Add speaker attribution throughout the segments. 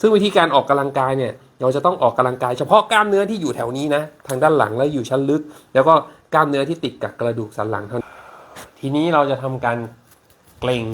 Speaker 1: ซึ่งวิธีการออกกำลังกายเนี่ยเราจะต้องออกกำลังกายเฉพาะกล้ามเนื้อที่อยู่แถวนี้นะทางด้านหลังและอยู่ชั้นลึก แล้วก็กล้ามเนื้อที่ติดกับกระดูกสันหลังเท่านั้นทีนี้เราจะทำการเกร็ง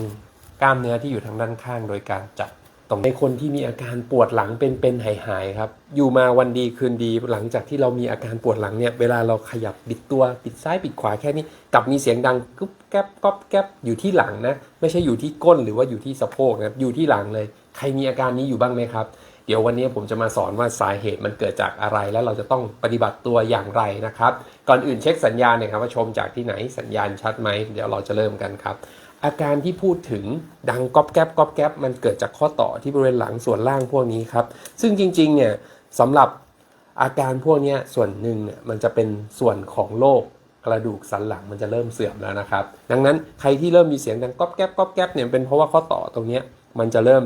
Speaker 1: กล้ามเนื้อที่อยู่ทางด้านข้าง โดยการจับตรงในคนที่มีอาการปวดหลังเป็นๆหายๆครับ อยู่มาวันดีคืนดีหลังจากที่เรามีอาการปวดหลังเนี่ยเวลาเราขยับบิดตัวบิดซ้ายบิดขวาแค่นี้กลับมีเสียงดังกุ๊บแก๊บก๊อบแก๊บอยู่ที่หลังนะไม่ใช่อยู่ที่ก้นหรือว่าอยู่ที่สะโพกนะครับอยู่ที่หลังเลย ใครมีอาการนี้อยู่บ้างไหมครับ เดี๋ยววันนี้ผมจะมาสอนว่าสาเหตุมันเกิดจากอะไร แล้วเราจะต้องปฏิบัติตัวอย่างไรนะครับ ก่อนอื่นเช็คสัญญาณน่อยครับว่าชมจากที่ไหนสัญญาณชัดไหมเดี๋ยวเราจะเริ่มกันครับ อาการที่พูดถึงดังก๊อบแก๊บก๊อบแก๊บมันเกิดจากข้อต่อที่บริเวณหลังส่วนล่างพวกนี้ครับ ซึ่งจริงๆเนี่ยสำหรับอาการพวกนี้ส่วนหนึ่งเนี่ยมันจะเป็นส่วนของโรคกระดูกสันหลังมันจะเริ่มเสื่อมแล้วนะครับ ดังนั้นใครที่เริ่มมีเสียงดังก๊อบแก๊บก๊อบแก๊บเนี่ยเป็นเพราะว่าข้อต่อตรงนี้มันจะเริ่ม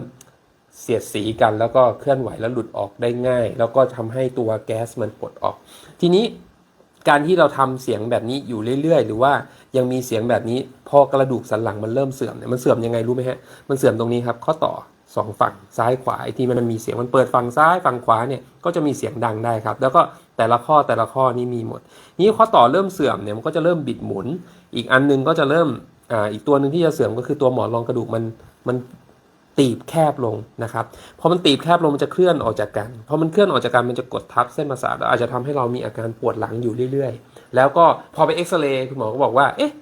Speaker 1: เสียดสีกันแล้วก็เคลื่อนไหวแล้วหลุดออกได้ง่าย แล้วก็ทำให้ตัวแก๊สมันปลดออก ทีนี้การที่เราทำเสียงแบบนี้อยู่เรื่อยๆ หรือว่ายังมีเสียงแบบนี้พอกระดูกสันหลังมันเริ่มเสื่อมเนี่ยมันเสื่อมยังไงรู้ไหมฮะมันเสื่อมตรงนี้ครับข้อต่อสองฝั่งซ้ายขวาไอ้ที่มันมีเสียงมันเปิดฝั่งซ้ายฝั่งขวาเนี่ยก็จะมีเสียงดังได้ครับ แล้วก็แต่ละข้อแต่ละข้อนี่มีหมด นี้ข้อต่อเริ่มเสื่อมเนี่ยมันก็จะเริ่มบิดหมุน อีกอันหนึงก็จะเริ่มอ่าอีกตัวหนึ่งที่จะเสื่อมก็คือตัวหมอนรองกระดูกมันมัน ตีบแคบลงนะครับพอมันตีบแคบลงมันจะเคลื่อนออกจากกันพอมันเคลื่อนออกจากกันมันจะกดทับเส้นประสาทแล้วอาจจะทำให้เรามีอาการปวดหลังอยู่เรื่อยๆ แล้วก็พอไปเอ็กซเรย์คุณหมอก็บอกว่าเอ๊ะ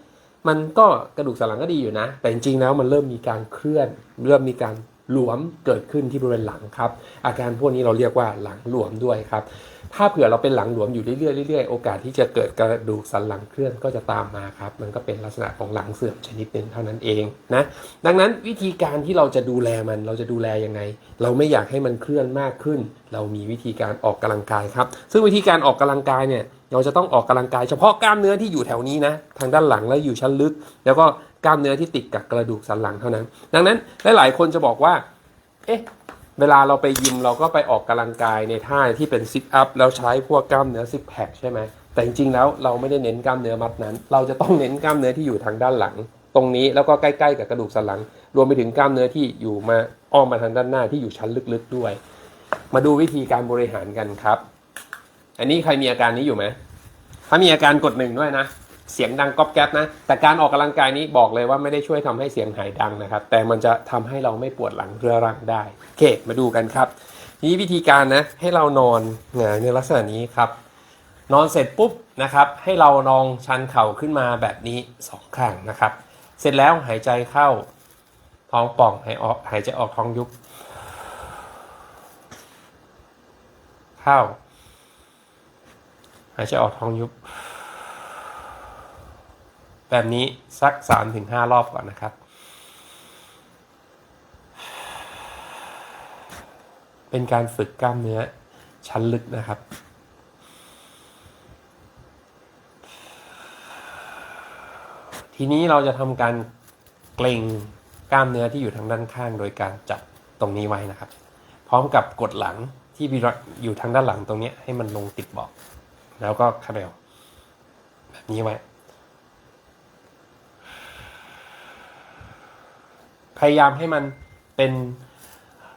Speaker 1: มันก็กระดูกสันหลังก็ดีอยู่นะ แต่จริงๆแล้วมันเริ่มมีการเคลื่อน เริ่มมีการ หลวมเกิดขึ้นที่บริเวณหลังครับ อาการพวกนี้เราเรียกว่าหลังหลวมด้วยครับ ถ้าเผื่อเราเป็นหลังหลวมอยู่เรื่อยๆเรื่อยๆโอกาสที่จะเกิดกระดูกสันหลังเคลื่อนก็จะตามมาครับ มันก็เป็นลักษณะของหลังเสื่อมชนิดหนึ่งเท่านั้นเองนะ ดังนั้นวิธีการที่เราจะดูแลมันเราจะดูแลยังไง เราไม่อยากให้มันเคลื่อนมากขึ้น เรามีวิธีการออกกำลังกายครับ ซึ่งวิธีการออกกำลังกายเนี่ยเราจะต้องออกกำลังกายเฉพาะกล้ามเนื้อที่อยู่แถวนี้นะ ทางด้านหลังและอยู่ชั้นลึก แล้วก็ กล้ามเนื้อที่ติดกับกระดูกสันหลังเท่านั้น ดังนั้นหลายๆคนจะบอกว่า เอ๊ะ เวลาเราไปยิมเราก็ไปออกกำลังกายในท่าที่เป็นซิทอัพแล้วใช้พวกกล้ามเนื้อซิกแพคใช่ไหมแต่จริงๆแล้วเราไม่ได้เน้นกล้ามเนื้อมัดนั้น เราจะต้องเน้นกล้ามเนื้อที่อยู่ทางด้านหลัง ตรงนี้แล้วก็ใกล้ๆกับกระดูกสันหลัง รวมไปถึงกล้ามเนื้อที่อยู่มาอ้อมมาทางด้านหน้าที่อยู่ชั้นลึกๆด้วย มาดูวิธีการบริหารกันครับ อันนี้ใครมีอาการนี้อยู่ไหมถ้ามีอาการกดหนึ่งด้วยนะ เสียงดังก๊อบแก๊บนะ แต่การออกกำลังกายนี้บอกเลยว่าไม่ได้ช่วยทำให้เสียงหายดังนะครับ แต่มันจะทำให้เราไม่ปวดหลังเรื้อรังได้โอเค มาดูกันครับนี้วิธีการนะให้เรานอนในลักษณะนี้ครับ นอนเสร็จปุ๊บนะครับ ให้เราลองชันเข่าขึ้นมาแบบนี้สองข้างนะครับ เสร็จแล้วหายใจเข้าท้องป่องหายออกหายใจออกท้องยุบเข้าหายใจออกท้องยุบ แบบนี้สัก 3-5 รอบก่อนนะครับ เป็นการฝึกกล้ามเนื้อชั้นลึกนะครับทีนี้เราจะทำการเกร็งกล้ามเนื้อที่อยู่ทางด้านข้าง โดยการจับตรงนี้ไว้นะครับ พร้อมกับกดหลังที่อยู่ทางด้านหลังตรงนี้ให้มันลงติดบาะแล้วก็คาเบลแบบนี้ไว้ พยายามให้มันเป็น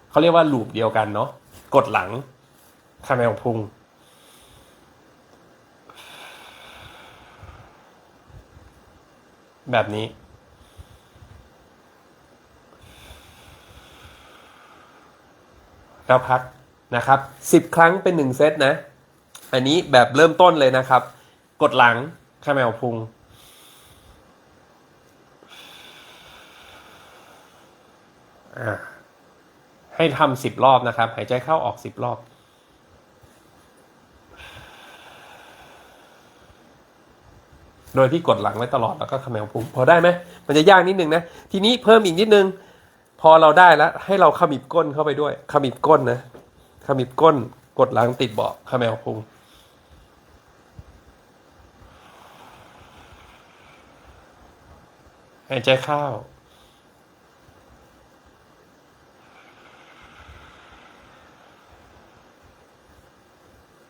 Speaker 1: เขาเรียกว่าลูปเดียวกันเนาะกดหลังคาเมลพุง แบบนี้ แล้วพักนะครับสิบครั้งเป็นหนึ่งเซตนะ อันนี้แบบเริ่มต้นเลยนะครับ กดหลังคาเมลพุง อ่า ให้ทำสิบรอบนะครับ หายใจเข้าออกสิบรอบโดยที่กดหลังไว้ตลอดแล้วก็ขมวพุงพอได้ไหมมันจะยากนิดนึงนะ ทีนี้เพิ่มอีกนิดนึง พอเราได้แล้ว ให้เราขมิบก้นเข้าไปด้วยขมิบก้นนะขมิบก้น กดหลังติดเบาะขมวพุงหายใจเข้า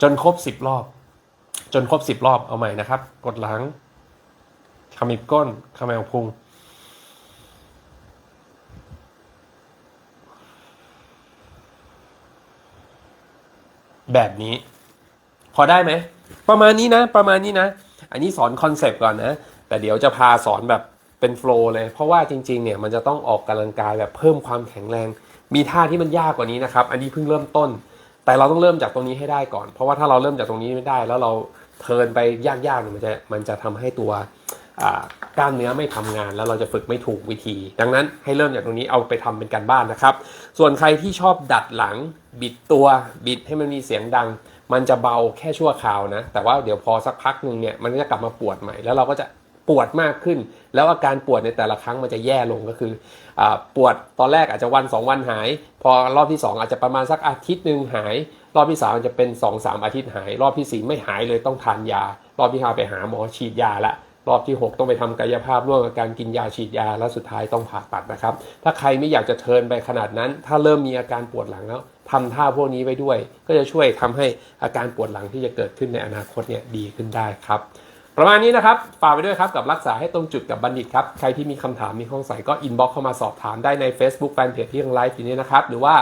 Speaker 1: จนครบสิบรอบ จนครบสิบรอบเอาใหม่นะครับ กดหลังขมิบก้นขมวพุงแบบนี้ พอได้ไหม ประมาณนี้นะ ประมาณนี้นะ อันนี้สอนคอนเซปต์ก่อนนะ แต่เดี๋ยวจะพาสอนแบบเป็นโฟล์เลย เพราะว่าจริง ๆ เนี่ยมันจะต้องออกกำลังกายแบบเพิ่มความแข็งแรง มีท่าที่มันยากกว่านี้นะครับ อันนี้เพิ่งเริ่มต้น แต่เราต้องเริ่มจากตรงนี้ให้ได้ก่อน เพราะว่าถ้าเราเริ่มจากตรงนี้ไม่ได้ แล้วเราเทินไปยากๆเนี่ยมันจะมันจะทำให้ตัวกล้ามเนื้อไม่ทำงาน แล้วเราจะฝึกไม่ถูกวิธี ดังนั้นให้เริ่มจากตรงนี้เอาไปทำเป็นการบ้านนะครับ ส่วนใครที่ชอบดัดหลังบิดตัวบิดให้มันมีเสียงดัง มันจะเบาแค่ชั่วคราวนะ แต่ว่าเดี๋ยวพอสักพักหนึ่งเนี่ยมันก็จะกลับมาปวดใหม่แล้วเราก็จะ ปวดมากขึ้น แล้วอาการปวดในแต่ละครั้งมันจะแย่ลงก็คืออปวดตอนแรกอาจจะวัน 2 วันหาย พอรอบที่ 2 อาจจะประมาณสักอาทิตย์หนึ่งหาย รอบที่3อาจจะเป็น 2-3สามอาทิตย์หาย รอบทีสี่ 4 ไม่หายเลยต้องทานยา รอบที่5ไปหาหมอฉีดยาละรอบที่ 6 ต้องไปทำกายภาพร่วมกับการกินยาฉีดยาและสุดท้ายต้องผ่าตัดนะครับ ถ้าใครไม่อยากจะเทินไปขนาดนั้น ถ้าเริ่มมีอาการปวดหลังแล้วทำท่าพวกนี้ไว้ด้วย ก็จะช่วยทำให้อาการปวดหลังที่จะเกิดขึ้นในอนาคตเนี่ยดีขึ้นได้ครับ ประมาณนี้นะครับฝากไปด้วยครับกับรักษาให้ตรงจุดกับบัณฑิตครับ ใครที่มีคำถามมีข้อสงสัยก็อินบ็อกเข้ามาสอบถามได้ใน Facebook Fanpage ที่ยังไลฟ์อยู่นี้นะครับ หรือว่า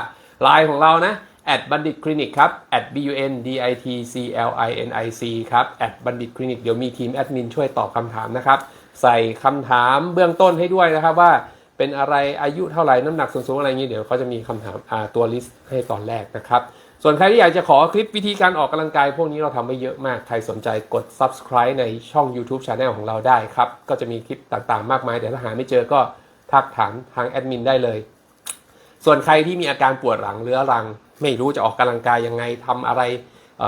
Speaker 1: Line ของเรานะ at บัณฑิตคลินิกครับ at b u n d i t c l i n i c ครับ at บัณฑิตคลินิกเดี๋ยวมีทีมแอดมินช่วยตอบคำถามนะครับ ใส่คำถามเบื้องต้นให้ด้วยนะครับว่าเป็นอะไรอายุเท่าไหร่น้ำหนักสูงอะไรอย่างนี้เดี๋ยวเขาจะมีคำถามตัวลิสต์ให้ตอนแรกนะครับ ส่วนใครที่อยากจะขอคลิปวิธีการออกกำลังกาย พวกนี้เราทำไว้เยอะมาก ใครสนใจกด subscribe ในช่อง YouTube Channel ของเราได้ครับ ก็จะมีคลิปต่างๆ มากมาย แต่ถ้าหาไม่เจอก็ทักถามทางแอดมินได้เลย ส่วนใครที่มีอาการปวดหลังเรื้อรัง ไม่รู้จะออกกำลังกายยังไงทำอะไร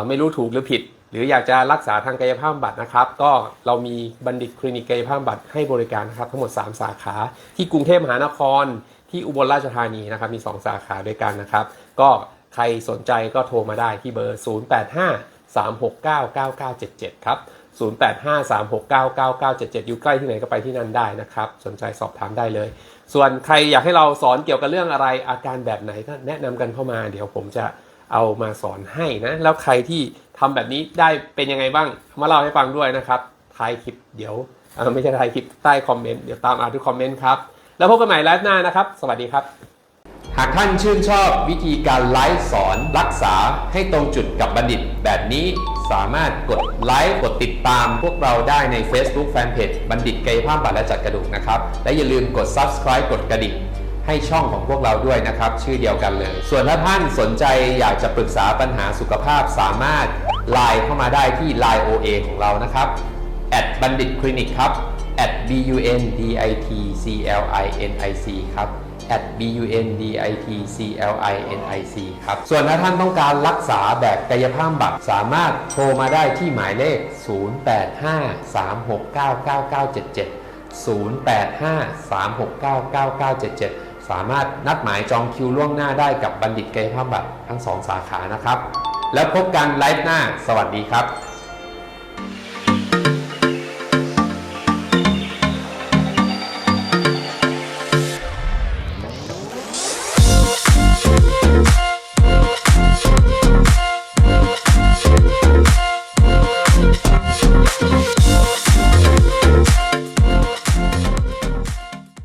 Speaker 1: ไม่รู้ถูกหรือผิด หรืออยากจะรักษาทางกายภาพบำบัดนะครับ ก็เรามีบัณฑิตคลินิกกายภาพบำบัดให้บริการนะครับทั้งหมด 3 สาขา ที่กรุงเทพมหานครที่อุบลราชธานีนะครับมี 2 สาขาด้วยกันนะครับ ก็ ใครสนใจก็โทรมาได้ที่เบอร์ 0853699977 ครับ 0853699977 อยู่ใกล้ที่ไหนก็ไปที่นั่นได้นะครับ สนใจสอบถามได้เลย ส่วนใครอยากให้เราสอนเกี่ยวกับเรื่องอะไรอาการแบบไหนก็แนะนำกันเข้ามา เดี๋ยวผมจะเอามาสอนให้นะ แล้วใครที่ทำแบบนี้ได้เป็นยังไงบ้าง มาเล่าให้ฟังด้วยนะครับท้ายคลิปเดี๋ยวไม่ใช่ท้ายคลิปใต้คอมเมนต์เดี๋ยวตามอ่านทุกคอมเมนต์ครับ แล้วพบกันใหม่ไลฟ์หน้านะครับ สวัสดีครับ หากท่านชื่นชอบวิธีการไลฟ์สอนรักษาให้ตรงจุดกับบัณฑิต แบบนี้สามารถกดไลค์กดติดตามพวกเราได้ใน Facebook Fanpage บัณฑิตกายภาพบำบัดและจัดกระดูกนะครับ และอย่าลืมกด Subscribe กดกระดิ่งให้ช่องของพวกเราด้วยนะครับ ชื่อเดียวกันเลย ส่วนถ้าท่านสนใจอยากจะปรึกษาปัญหาสุขภาพสามารถไลน์เข้ามาได้ที่ Line OA ของเรานะครับบัณฑิตคลินิกครับ b u n d i t c l i n i c ครับ at b u n d i t c l i n i c ครับ ส่วนถ้าท่านต้องการรักษาแบบกายภาพบำบัดสามารถโทรมาได้ที่หมายเลข 0853699977 0853699977 สามารถนัดหมายจองคิวล่วงหน้าได้กับบัณฑิตกายภาพบำบัดทั้งสองสาขานะครับ แล้วพบกันไลฟ์หน้า สวัสดีครับ